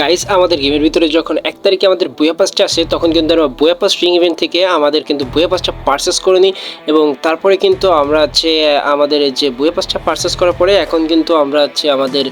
Guys আমাদের গেমের ভিতরে যখন এক তারিখে আমাদের বুয়া পাসটা আসে, তখন কিন্তু আমরা বুয়া পাস রিং ইভেন্ট থেকে আমাদের কিন্তু বুয়া পাসটা পারচেস করে নিই এবং তারপরে কিন্তু আমরা হচ্ছে, আমাদের যে বুয়া পাসটা পারচেস করার পরে এখন কিন্তু আমরা হচ্ছে আমাদের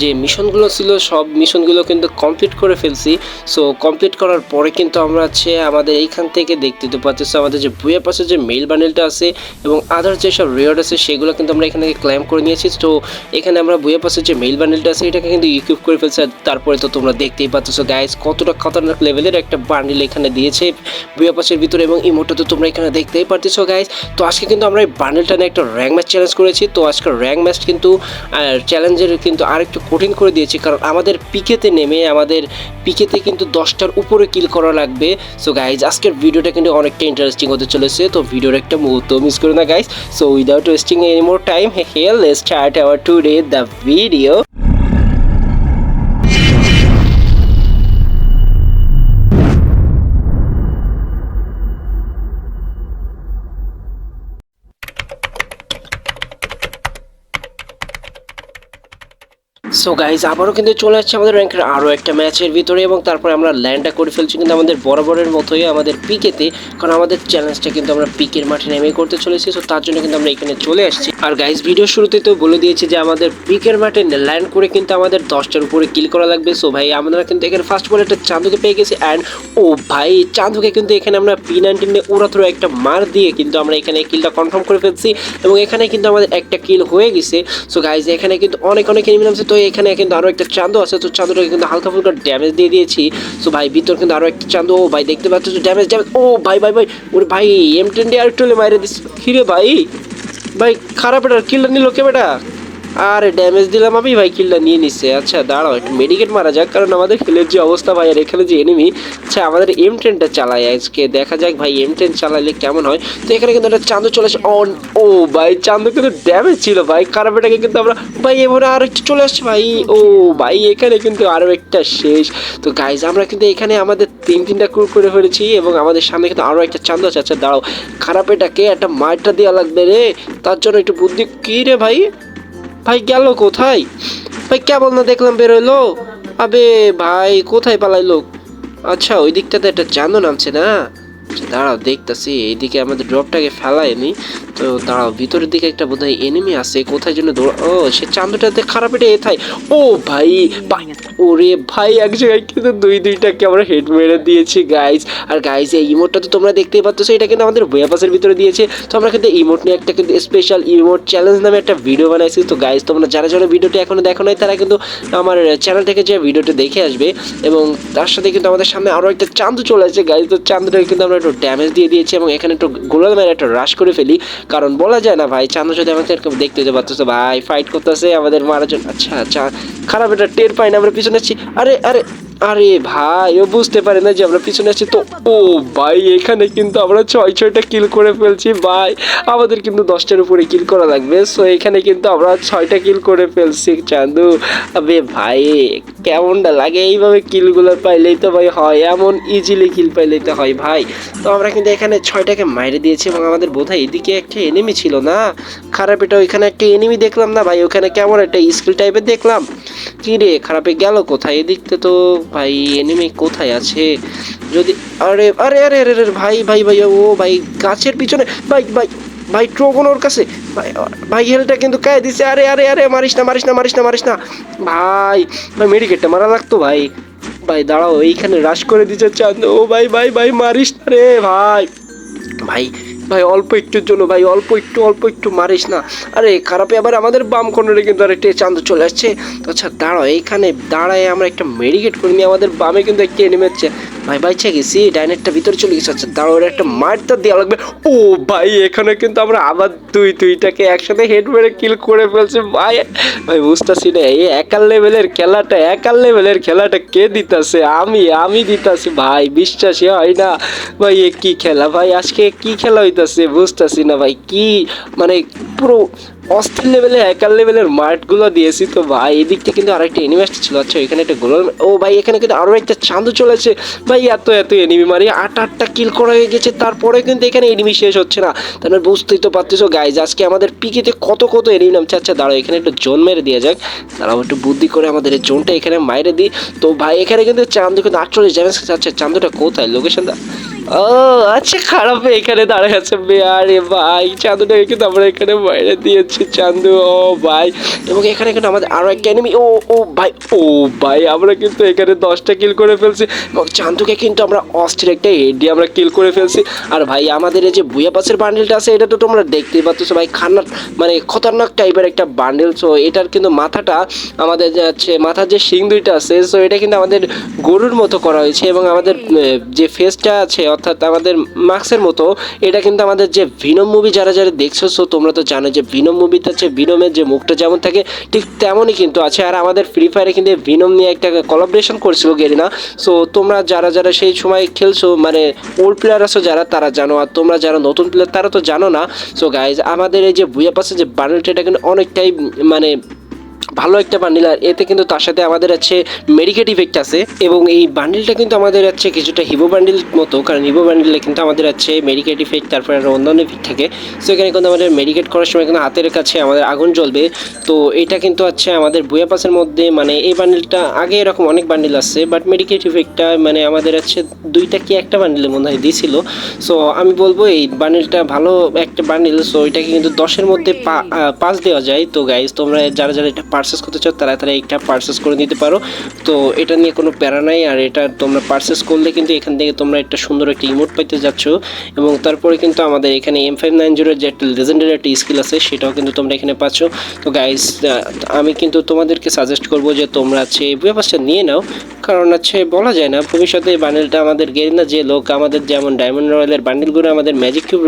যে মিশনগুলো ছিল, সব মিশনগুলো কিন্তু কমপ্লিট করে ফেলছি। সো কমপ্লিট করার পরে কিন্তু আমরা হচ্ছে আমাদের এইখান থেকে দেখতে তো পাচ্ছি আমাদের যে বুয়া পাসের যে মেল বান্ডেলটা আছে এবং আদার যেসব রিওয়ার্ড আছে, সেগুলো কিন্তু আমরা এখান থেকে ক্লেম করে নিয়েছি। তো এখানে আমরা বুয়া পাসের যে মেল বান্ডেলটা আছে, এটাকে কিন্তু ইকুইপ করে ফেলছি তারপরে তো তোমরা দেখতেই পাচ্ছ। গাইস কতটা খতরনাক লেভেলের একটা বান্ডিল এখানে দিয়েছে বুয়া পাসের ভিতরে এবং ইমোটা তো তোমরা এখানে দেখতেই পারতেছো গাইস তো আজকে কিন্তু আমরা এই বান্ডেলটা নিয়ে একটা র্যাঙ্ক ম্যাচ চ্যালেঞ্জ করেছি। তো আজকের র্যাঙ্ক ম্যাচ কিন্তু চ্যালেঞ্জের কিন্তু আরেকটু কঠিন করে দিয়েছি। কারণ আমাদের পিকেতে নেমে, আমাদের পিকেতে কিন্তু দশটার উপরে কিল করা লাগবে। সো গাইজ আজকের ভিডিওটা কিন্তু অনেকটা ইন্টারেস্টিং হতে চলেছে। তো ভিডিওর একটা মুহূর্ত মিস করো না guys so without wasting any more time hey let's start our today the video so guys আবারও কিন্তু চলে আসছে আমাদের র্যাঙ্কের আরও একটা ম্যাচের ভিতরে এবং তারপরে আমরা ল্যান্ডটা করে ফেলছি কিন্তু আমাদের বরাবরের মতোই আমাদের পিকেতে কারণ আমাদের চ্যালেঞ্জটা কিন্তু আমরা পিকের মাঠে নেমে করতে চলেছি। সো তার জন্য কিন্তু আমরা এখানে চলে আসছি। আর গাইজ ভিডিও শুরুতে তো বলে দিয়েছি যে আমাদের পিকের মাঠে ল্যান্ড করে কিন্তু আমাদের দশটার উপরে কিল করা লাগবে। সো ভাই, আমরা কিন্তু এখানে ফার্স্ট বলে একটা চাঁদুকে পেয়ে গেছি অ্যান্ড ও ভাই, চাঁদুকে কিন্তু এখানে আমরা পি নাইনটিনে উড়াতুরো একটা মার দিয়ে কিন্তু আমরা এখানে কিলটা কনফার্ম করে ফেলছি এবং এখানে কিন্তু আমাদের একটা কিল হয়ে গেছে। সো গাইজ এখানে কিন্তু অনেক অনেক এনিমি নামছে তো এখানে কিন্তু আরও একটা চাঁদো আছে। তো চাঁদোটাকে কিন্তু হালকা ফুলকা ড্যামেজ দিয়ে দিয়েছি। সো ভাই, ভিতর কিন্তু আরও একটা চাঁদো ও ভাই, দেখতে পাচ্ছ তো ড্যামেজ ড্যামেজ ও ভাই ভাই ভাই, ওর ভাই এম টেন ডি আর টুলে মাইরে দিস। হিরে ভাই? ভাই, খারাপ এটা, কিলটা নিল কে বেটা? আরে ড্যামেজ দিলাম আমি, ভাই কিলটা নিয়ে নিচ্ছে আচ্ছা দাঁড়াও, একটু মেডিকেট মারা যাক, কারণ আমাদের খেলের যে অবস্থা, ভাই, আর এখানে যে এনিমি আচ্ছা আমাদের এম টেনটা চালাই আজকে। দেখা যাক, ভাই এম টেন চালালে কেমন হয়। তো এখানে কিন্তু একটা চান্দু চলে আসে। অন, ও, ভাই চান্দু কিন্তু ড্যামেজ ছিল, ভাই। খারাপ এটাকে কিন্তু আমরা, ভাই, এবারে আর একটু চলে আসছে, ভাই। ও, ভাই, এখানে কিন্তু আরও একটা শেষ। তো গাইজ আমরা কিন্তু এখানে আমাদের তিন তিনটা ক্রু করে ফেলেছি এবং আমাদের সামনে কিন্তু আরও একটা চান্দু আছে। আচ্ছা দাঁড়াও। খারাপ এটাকে একটা মারটা দেওয়া লাগবে রে। তার জন্য একটু বুদ্ধি কী রে, ভাই? ভাই গেল কোথায়? ভাই কেবল না দেখলাম বেরোলো। আবে ভাই, কোথায় পালাইলো? আচ্ছা ওই দিকটাতে একটা জানো নামছে না? দাঁড়াও দেখতাছি, এইদিকে আমাদের ড্রপটাকে ফেলায়নি তো দাঁড়াও, ভিতরের দিকে একটা বোধহয় এনিমি আছে, কোথায় জন্য দৌড়, ও, সে চান্দটাতে খারাপ এটা এথায়। ও ভাই ওরে ভাই, এক জায়গায় কিন্তু দুই দুইটাকে আমরা হেড মেরে দিয়েছি গাইজ আর গাইজ এই ইমোটটা তো তোমরা দেখতেই পাচ্ছ, এটা কিন্তু আমাদের বয়াপাসের ভিতরে দিয়েছে। তো আমরা কিন্তু ইমোট নিয়ে একটা কিন্তু স্পেশাল ইমোট চ্যালেঞ্জ নামে একটা ভিডিও বানাইছি। তো গাইজ তোমরা যারা যারা ভিডিওটি এখনও দেখো নাই, তারা কিন্তু আমার চ্যানেল থেকে যে ভিডিওটা দেখে আসবে। এবং তার সাথে কিন্তু আমাদের সামনে আরও একটা চান্দু চলে আসছে গাইজ তো চান্দুটাকে কিন্তু আমরা একটু ড্যামেজ দিয়ে দিয়েছি এবং এখানে একটু গোলাল মেরে একটা রাশ করে ফেলি। কারণ বলা যায় না ভাই চান্দ যদি আমাদের দেখতে যে পারতেছে ভাই ফাইট করতেছে আমাদের মারার জন্য। আচ্ছা আচ্ছা খারাপ এটা টের পাই না, আমরা পিছনে আরে আরে আরে ভাই, ও বুঝতে পারে না যে আমরা পিছনে আছি। তো, ও ভাই, এখানে কিন্তু আমরা ছয়, ছয়টা কিল করে ফেলছি ভাই। আমাদের কিন্তু দশটার উপরে কিল করা লাগবে। সো এখানে কিন্তু আমরা ছয়টা কিল করে ফেলছি চান্দু আবে ভাই, কেমনটা লাগে? এইভাবে কিলগুলো পাইলেই তো ভাই হয়। এমন ইজিলি কিল পাইলেই তো হয় ভাই। তো আমরা কিন্তু এখানে ছয়টাকে মাইরে দিয়েছি এবং আমাদের বোধহয় এদিকে একটা এনিমি ছিল না। খারাপ, এটা ওইখানে একটা এনিমি দেখলাম না ভাই। ওখানে কেমন একটা স্কিল টাইপের দেখলাম। কি রে, খারাপে গেল কোথায়? এদিকতে তো ভাই এনিমি কোথায় আছে? যদি, আরে আরে আরে আরে ভাই ভাই ভাই, ও, ভাই, গাছের পিছনে, ভাই ভাই ভাই ট্রোগন ওর কাছে। ভাই ভাই হেলটা কিন্তু কায় দিছে। আরে আরে আরে, মারিস না মারিস না মারিস না মারিস না। ভাই ভাই মেডিকেটটা মারা লাগতো, ভাই। ভাই, দাঁড়াও, এইখানে রাশ করে দিচ্ছে চাঁদ। ও, ভাই ভাই ভাই, মারিস না রে, ভাই। ভাই ভাই, অল্প একটুর জন্য ভাই, অল্প একটু অল্প একটু মারিস না। আরে, খারাপে আবার আমাদের বাম কর্নারে কিন্তু আর একটা চান্দ চলে আসছে। তো আচ্ছা দাঁড়াও, এইখানে দাঁড়ায় আমরা একটা মেডিকেট করে নিই, আমাদের বামে কিন্তু একটা এনিমি ভাই ভাই বাইচা গেছি ডাইনেটটা ভিতরে চলে গেছে। আচ্ছা ওর একটা মারটা দেওয়া লাগবে। ও ভাই, এখানে কিন্তু আমরা আবার দুই দুইটাকে একসাথে হেড মেরে কিল করে ফেলছি, ভাই। ভাই, বুঝতেছি না, এই একার লেভেলের খেলাটা, একার লেভেলের খেলাটা কে দিতাছে? আমি আমি দিতাছি, ভাই, বিশ্বাসই হয় না। ভাই, এ কি খেলা? ভাই, আজকে কি খেলা হইতাছে? বুঝতেছি না, ভাই, কি? মানে পুরো অস্থির লেভেলের হ্যাকার লেভেলের মার্টগুলো দিয়েছি তো ভাই এদিকটা কিন্তু আরেকটা এনিমি আসতে ছিল আচ্ছা এখানে একটা গোলাল ও ভাই, এখানে কিন্তু আরও একটা চান্দু চলেছে। ভাই, এত এত এনিমি মারি, আট, আটটা কিল করা হয়ে গেছে, তারপরে কিন্তু এখানে এনিমি শেষ হচ্ছে না। তাহলে বুঝতেই তো পারতেছো গাইজ আজকে আমাদের পিকেতে কত কত এনিমি নামছে। আচ্ছা দাঁড়াও, এখানে একটু জোন মেরে দেওয়া যাক। দাঁড়াও, একটু বুদ্ধি করে আমাদের এই জোনটা এখানে মাইরে দিই। তো ভাই, এখানে কিন্তু চান্দু কিন্তু আটচল্লিশ ড্যামেজ আচ্ছা চান্দুটা কোথায়? লোকেশনটা ও আচ্ছা খারাপ এখানে দাঁড়ায় আছে বে আরে ভাই চান্দুটাকে কিন্তু আমরা এখানে বাইরে দিয়েছি চান্দু ও ভাই, এবং এখানে কিন্তু আমাদের আরও একটা এনিমি ও ও ভাই ও ভাই, আমরা কিন্তু এখানে দশটা কিল করে ফেলছি। এবং চান্দুকে কিন্তু আমরা অস্থির একটা হেড দিয়ে আমরা কিল করে ফেলছি। আর ভাই, আমাদের এই যে বুয়া পাসের বান্ডেলটা আছে, এটা তো তোমরা দেখতেই পাচ্ছ। ভাই খান্নার মানে খতরনাক টাইপের একটা বান্ডেল সো এটার কিন্তু মাথাটা আমাদের যে হচ্ছে মাথার যে শিং দুইটা আছে সো এটা কিন্তু আমাদের গরুর মতো করা হয়েছে। এবং আমাদের যে ফেসটা আছে অর্থাৎ আমাদের মাস্কের মতো, এটা কিন্তু আমাদের যে ভিনম মুভি যারা যারা দেখছ সো তোমরা তো জানো যে ভিনম মুভিতে হচ্ছে ভিনমের যে মুখটা যেমন থাকে, ঠিক তেমনই কিন্তু আছে। আর আমাদের ফ্রি ফায়ারে কিন্তু ভিনম নিয়ে একটা কোলাবরেশন করছিল গেরিনা। সো তোমরা যারা যারা সেই সময় খেলছো মানে ওল্ড প্লেয়ার আছো যারা, তারা জানো। আর তোমরা যারা নতুন প্লেয়ার তারা তো জানো না। সো গাইজ আমাদের এই যে বুয়া পাশে যে বান্ডেলটা এটা কিন্তু অনেকটাই মানে ভালো একটা বান্ডিল আর এতে কিন্তু তার সাথে আমাদের আছে মেডিকেট ইফেক্ট আছে এবং এই বান্ডিলটা কিন্তু আমাদের আছে কিছুটা হিবো বান্ডিল মতো কারণ হিবো বান্ডিলে কিন্তু আমাদের আছে মেডিকেট ইফেক্ট তারপরে আরও অন্যান্য ইফেক্ট থাকে। সো এখানে কিন্তু আমাদের মেডিকেট করার সময় কিন্তু হাতের কাছে আমাদের আগুন জ্বলবে। তো এটা কিন্তু আছে আমাদের বুয়া পাসের মধ্যে মানে এই বান্ডিলটা আগে এরকম অনেক বান্ডিল আছে বাট মেডিকেট ইফেক্টটা মানে আমাদের আছে দুইটা কি একটা বান্ডিলের মনে হয় দিয়েছিল সো আমি বলব এই বান্ডিলটা ভালো একটা বান্ডিল সো এটাকে কিন্তু দশের মধ্যে পা- আহ, পাঁচ দেওয়া যায়। তো গাইজ তোমরা যারা যারা এটা পারচেস করতে চাও তারা তারা এটা পারচেস করে নিতে পারো। তো এটা নিয়ে কোনো প্যারা নাই, আর এটা তোমরা পারচেস করলে কিন্তু এখান থেকে তোমরা একটা সুন্দর একটা ইমোট পাইতে যাচ্ছ। এবং তারপরে কিন্তু আমাদের এখানে এম ফাইভ নাইন জিরোর যে একটা লেজেন্ডারি একটা স্কিল আছে, সেটাও কিন্তু তোমরা এখানে পাচ্ছ। তো গাইজ আমি কিন্তু তোমাদেরকে সাজেস্ট করব যে তোমরা হচ্ছে এই ব্যাপারটা নিয়ে নাও। কারণ হচ্ছে বলা যায় না, ভবিষ্যতে এই বান্ডেলটা আমাদের না যে লোক, আমাদের যেমন ডায়মন্ড রয়্যালের বান্ডেলগুলো আমাদের ম্যাজিক কিউব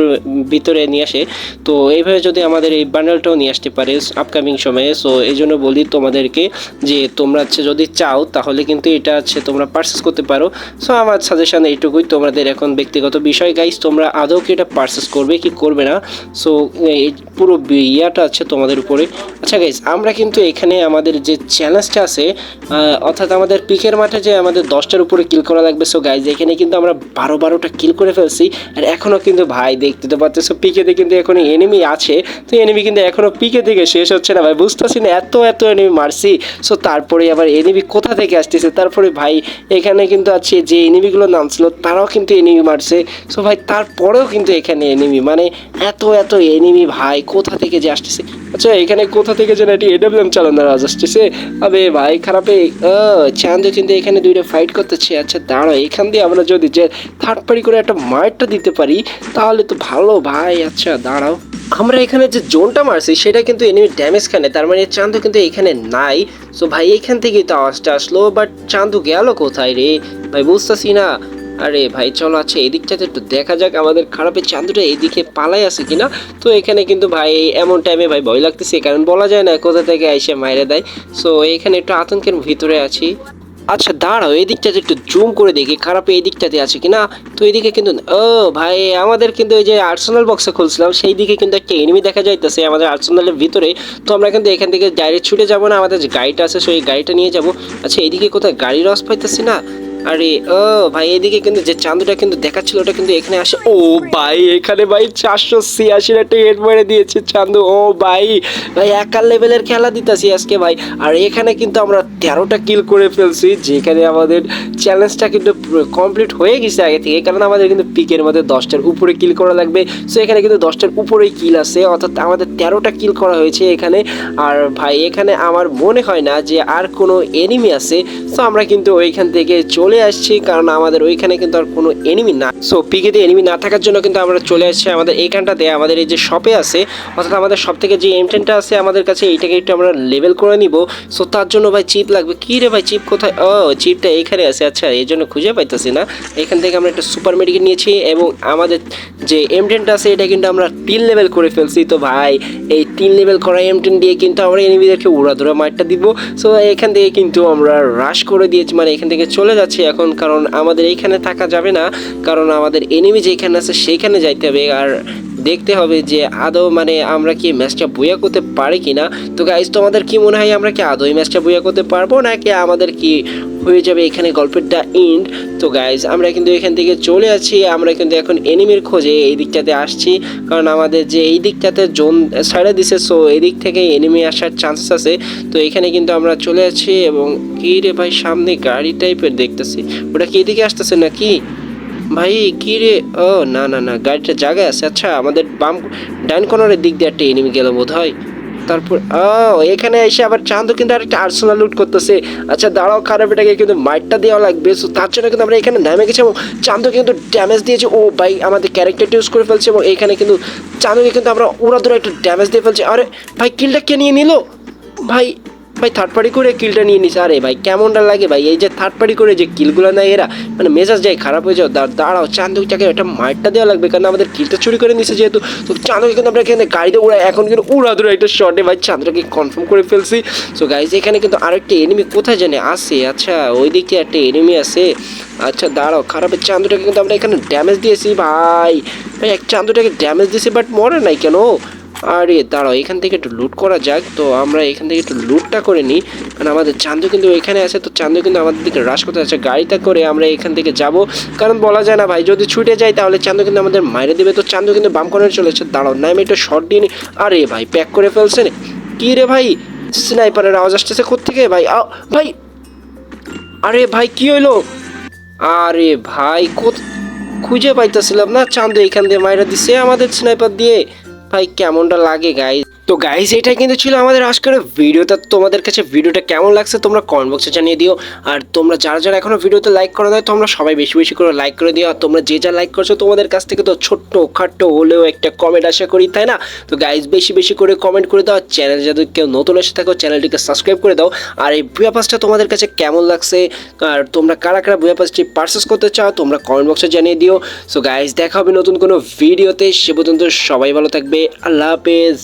ভিতরে নিয়ে আসে। তো এইভাবে যদি আমাদের এই বান্ডেলটাও নিয়ে আসতে পারে আপকামিং সময়ে সো এই জন্য বলি তোমাদেরকে যে তোমরা হচ্ছে যদি চাও, তাহলে কিন্তু এটা হচ্ছে তোমরা পারচেস করতে পারো। সো আমার সাজেশন এইটুকুই। তোমাদের এখন ব্যক্তিগত বিষয় গাইস তোমরা আদৌ কি এটা পারচেস করবে কি করবে না? সো এই পুরো ইয়াটা আছে তোমাদের উপরে। আচ্ছা গাইস আমরা কিন্তু এখানে আমাদের যে চ্যালেঞ্জটা আছে অর্থাৎ আমাদের পিকের মাঠে যে আমাদের দশটার উপরে কিল করা লাগবে। সো গাইজ এখানে কিন্তু আমরা বারো বারোটা কিল করে ফেলছি। আর এখনও কিন্তু, ভাই, দেখতে তো পাচ্ছ পিকেতে কিন্তু এখন এনিমি আছে। তো এনিমি কিন্তু এখনও পিকে থেকে শেষ হচ্ছে না, ভাই, বুঝতেছি না, এত এত এনিমি মারছি। সো তারপরে আবার এনিমি কোথা থেকে আসতেছে? তারপরে ভাই, এখানে কিন্তু আছে যে এনিমিগুলো নামছিল, তারাও কিন্তু এনিমি মারছে। সো ভাই, তারপরেও কিন্তু এখানে এনিমি মানে এত এত এনিমি ভাই, কোথা থেকে যে আসতেছে? আচ্ছা এখানে কোথা থেকে যেন এটি এডাব্লিউএম চালানোর আওয়াজ আসতেছে। আবে ভাই, খারাপে চাঁদ কিন্তু এখানে দুইটা ফাইট করতেছে। আচ্ছা দাঁড়াও, এখান দিয়ে আমরা যদি যে থার্ড পারি করে একটা মারটা দিতে পারি, তাহলে তো ভালো ভাই। আচ্ছা দাঁড়াও। আমরা এখানে যে জোনটা মারছি, সেটা কিন্তু এনিমি ড্যামেজ খানে তার মানে চান্দু কিন্তু এখানে নাই। সো ভাই, এখান থেকেই তো আওয়াজটা আসলো বাট চান্দু গেল কোথায় রে? ভাই, বুঝতেছি না। আরে ভাই, চলো আচ্ছা এদিকটাতে একটু দেখা যাক আমাদের খারাপের চান্দুটা এইদিকে পালাই আছে কিনা। তো এখানে কিন্তু ভাই, এমন টাইমে ভাই ভয় লাগতেছে, কারণ বলা যায় না কোথা থেকে এসে মাইরে দেয়। সো এখানে একটু আতঙ্কের ভিতরে আছি। আচ্ছা দাঁড়াও এদিকটাতে দিকটাতে একটু জুম করে দেখি, খারাপ এই দিকটাতে আছে কিনা? তো এদিকে কিন্তু, ও ভাই, আমাদের কিন্তু ওই যে আর্সেনাল বক্সে খুলছিলাম, সেই দিকে কিন্তু একটা এনিমি দেখা যাইতেছে আমাদের আর্সেনালের ভিতরে। তো আমরা কিন্তু এখান থেকে ডাইরেক্ট ছুটে যাব না, আমাদের যে গাড়িটা আছে, সেই গাড়িটা নিয়ে যাব। আচ্ছা এইদিকে কোথায় গাড়ি রস পাইতেছি না? আরে, ও ভাই, এদিকে কিন্তু যে চান্দুটা কিন্তু দেখাচ্ছিল, ওটা কিন্তু এখানে আসে। ও ভাই, এখানে ভাই চারশো ছিয়াশির একটা হেড মেরে দিয়েছে চান্দু ও ভাই ভাই একার লেভেলের খেলা দিতেছি আজকে ভাই। আর এখানে কিন্তু আমরা তেরোটা কিল করে ফেলছি, যেখানে আমাদের চ্যালেঞ্জটা কিন্তু কমপ্লিট হয়ে গেছে আগে থেকে, কারণ আমাদের কিন্তু পিকের মধ্যে দশটার উপরে কিল করা লাগবে। সো এখানে কিন্তু দশটার উপরেই কিল আছে, অর্থাৎ আমাদের তেরোটা কিল করা হয়েছে এখানে। আর ভাই, এখানে আমার মনে হয় না যে আর কোনো এনিমি আছে। সো আমরা কিন্তু ওইখান থেকে চলে আসছি, কারণ আমাদের ওইখানে কিন্তু আর কোনো এনিমি না। সো পিকেতে এনিমি না থাকার জন্য কিন্তু আমরা চলে আসছি আমাদের এইখানটাতে। আমাদের এই যে শপে আছে, অর্থাৎ আমাদের সব থেকে যে এমটেনটা আছে আমাদের কাছে, এইটাকে একটু আমরা লেভেল করে নিব। সো তার জন্য ভাই চিপ লাগবে। কি রে ভাই চিপ কোথায়? ও চিপটা এইখানে আছে। আচ্ছা এই জন্য খুঁজে পাইতেছি না। এখান থেকে আমরা একটা সুপার মেডিকেল নিয়েছি এবং আমাদের যে এমটেনটা আছে, এটা কিন্তু আমরা তিন লেভেল করে ফেলছি। তো ভাই, এই তিন লেভেল করা এমটেন দিয়ে কিন্তু আমরা এনিমিদেরকে উড়াধুরা মারটা দিব। সো এখান থেকে কিন্তু আমরা রাশ করে দিয়েছি। মানে এখান থেকে চলে যাচ্ছি। এখন, কারণ আমাদের এইখানে থাকা যাবে না, কারণ আমাদের এনিমি যেখানে আছে সেইখানে যাইতে হবে। আর দেখতে হবে যে আদৌ মানে আমরা কি ম্যাচটা বইয়া করতে পারি কি না তো গাইজ তোমাদের কি মনে হয় আমরা কি আদৌ এই ম্যাচটা বইয়া করতে পারব, নাকি আমাদের কি হয়ে যাবে এখানে গল্পেরটা এন্ড তো গাইজ আমরা কিন্তু এখান থেকে চলে আছি আমরা কিন্তু এখন এনিমির খোঁজে এই দিকটাতে আসছি। কারণ আমাদের যে এই দিকটাতে জোন সাইডে দিছে সো এই দিক থেকে এনিমি আসার চান্সেস আছে। তো এখানে কিন্তু আমরা চলে আছি এবং কি রে ভাই, সামনে গাড়ি টাইপের দেখতেছি। ওটা কি এদিকে আসতেছে নাকি? ভাই, কি রে? ও, না না না, গাড়িটা জায়গায় আছে। আচ্ছা আমাদের বাম ডাইন কর্নারের দিক দিয়ে একটা এনিমি গেল বোধ হয় তারপর, ও, এখানে এসে আবার চান্দু কিন্তু আরেকটা আর্সেনাল লুট করতেছে। আচ্ছা দাঁড়াও, খারাপ, এটাকে কিন্তু মাইটটা দেওয়া লাগবে। সো তার জন্য কিন্তু আমরা এখানে নেমে গেছি এবং চান্দু কিন্তু ড্যামেজ দিয়েছে। ও, ভাই, আমাদের ক্যারেক্টারটা ইউজ করে ফেলছে এবং এখানে কিন্তু চান্দুকে কিন্তু আমরা উড়া ধরে একটু ড্যামেজ দিয়ে ফেলছি। আরে, ভাই কিলটা কে নিয়ে নিল? ভাই ভাই থার্ড পার্টি করে কিলটা নিয়ে নিছে। আরে ভাই, কেমনটা লাগে ভাই? এই যে থার্ড পার্টি করে যে কিলগুলো নেয় এরা মানে মেজাজ যায় খারাপ হয়ে যাও দাঁড়াও, চান্দুকটাকে একটা মারটা দেওয়া লাগবে, কারণ আমাদের কিলটা চুরি করে নিছে যেহেতু। তো চান্দুকে কিন্তু আমরা এখানে গাড়িতে উড়া এখন কিন্তু উড়া ধরে একটা শটে ভাই চান্দুকে কনফার্ম করে ফেলছি। সো গাইজ এখানে কিন্তু আরেকটা এনিমি কোথায় জানে? আছে আচ্ছা ওই দিক একটা এনিমি আছে। আচ্ছা দাঁড়াও খারাপের চান্দুটাকে কিন্তু আমরা এখানে ড্যামেজ দিয়েছি ভাই। ভাই, এক চান্দুটাকে ড্যামেজ দিয়েছি বাট মরে নাই কেন? আরে দাঁড়াও, এখান থেকে একটু লুট করা যাক। তো আমরা এখান থেকে একটু লুটটা করে নিই। কারণ আমাদের চান্দু কিন্তু এখানে আছে, তো চান্দু কিন্তু আমাদের দিকে হ্রাস করতে আছে গাড়িটা করে আমরা এখান থেকে যাব। কারণ বলা যায় না ভাই, যদি ছুটে যাই তাহলে চান্দু কিন্তু আমাদের মাইরে দেবে। তো চান্দু কিন্তু বাম কর্নারে চলেছে দাঁড়াও, না, আমি একটু শর্ট দিয়ে নিই। আরে ভাই প্যাক করে ফেলছে। কি রে ভাই? স্নাইপারের আওয়াজ আসতেছে কোথেকে ভাই? ভাই! আরে ভাই, কি হইল? আরে ভাই খুঁজে পাইতেছিলাম না। চান্দু এখান দিয়ে মাইরা দিছে আমাদের স্নাইপার দিয়ে। ভাই কেমনটা লাগে গাইজ তো গাইজ এটাই কিন্তু ছিল আমাদের আজকের ভিডিওটা তোমাদের কাছে ভিডিওটা কেমন লাগছে তোমরা কমেন্ট বক্সে জানিয়ে দিও। আর তোমরা যারা যারা এখনও ভিডিওতে লাইক করে দেয় তোমরা সবাই বেশি বেশি করে লাইক করে দিও। আর তোমরা যে যা লাইক করছ তোমাদের কাছ থেকে তো ছোট্ট খাট্ট হলেও একটা কমেন্ট আশা করি, তাই না? তো গাইজ বেশি বেশি করে কমেন্ট করে দাও। চ্যানেল যাদের কেউ নতুন এসে থাকো চ্যানেলটিকে সাবস্ক্রাইব করে দাও। আর এই বুয়া পাসটা তোমাদের কাছে কেমন লাগছে? আর তোমরা কারা কারা বুয়া পাসটি পারচেস করতে চাও, তোমরা কমেন্ট বক্সে জানিয়ে দিও। সো গাইজ দেখা হবে নতুন কোনো ভিডিওতে সে পর্যন্ত সবাই ভালো থাকবে। আল্লাহ হাফেজ।